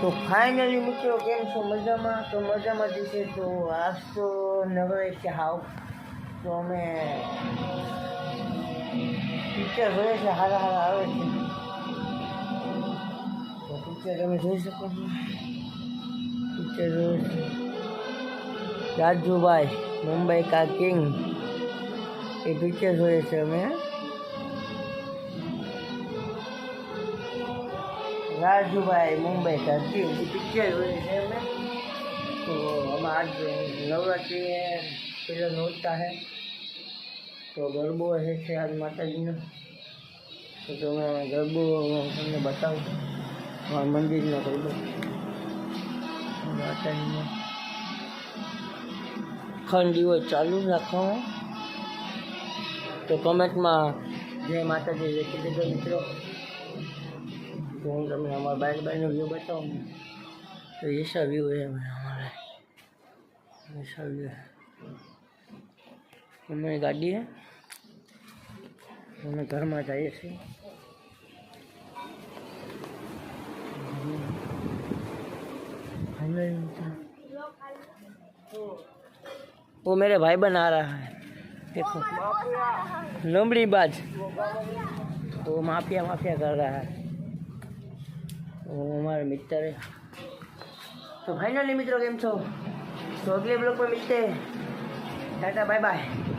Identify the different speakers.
Speaker 1: તો ફાઇનલી મિત્રો કેમ છો? મજામાં? તો મજામાં જ છે. તો આજ તો નવરે છે હાવ, તો અમે પિક્ચર જોઈએ છે, હારા હારા આવે છે. તો પિક્ચર તમે જોઈ શકો છો. પિક્ચર જોઈએ છે. રાજુભાઈ, મુંબઈ કા કિંગ, એ પિક્ચર જોઈએ છે અમે. રાજુભાઈ મુંબઈ કા કિંગ એ પિક્ચર જોઈએ છે અમે તો અમે આજ નવરાત્રિ પહેલાં નોરતા છે તો ગરબો છે છે આજ માતાજીનો તો તમે ગરબો હું તમને બતાવું મારા મંદિરનો ગરબો માતાજીનો અખંડ દિવસ ચાલુ રાખો તો કમેન્ટમાં જય માતાજી લખી દેજો મિત્રો તો હું તમને અમારા બાઈક બાઈકનો વ્યૂ બતાવું ને તો એસા વ્યૂ है हमारा ऐसा व्यू है हमारी गाड़ी है અમે ઘરમાં જઈએ છીએ वो मेरे भाई बना रहा है देखो लोमड़ी बाज वो माफिया माफिया कर रहा है હું અમારા મિત્ર તો ફાઇનલી મિત્રો કેમ છો? તો અગલે બ્લોગ પર મિલતે. Tata bye bye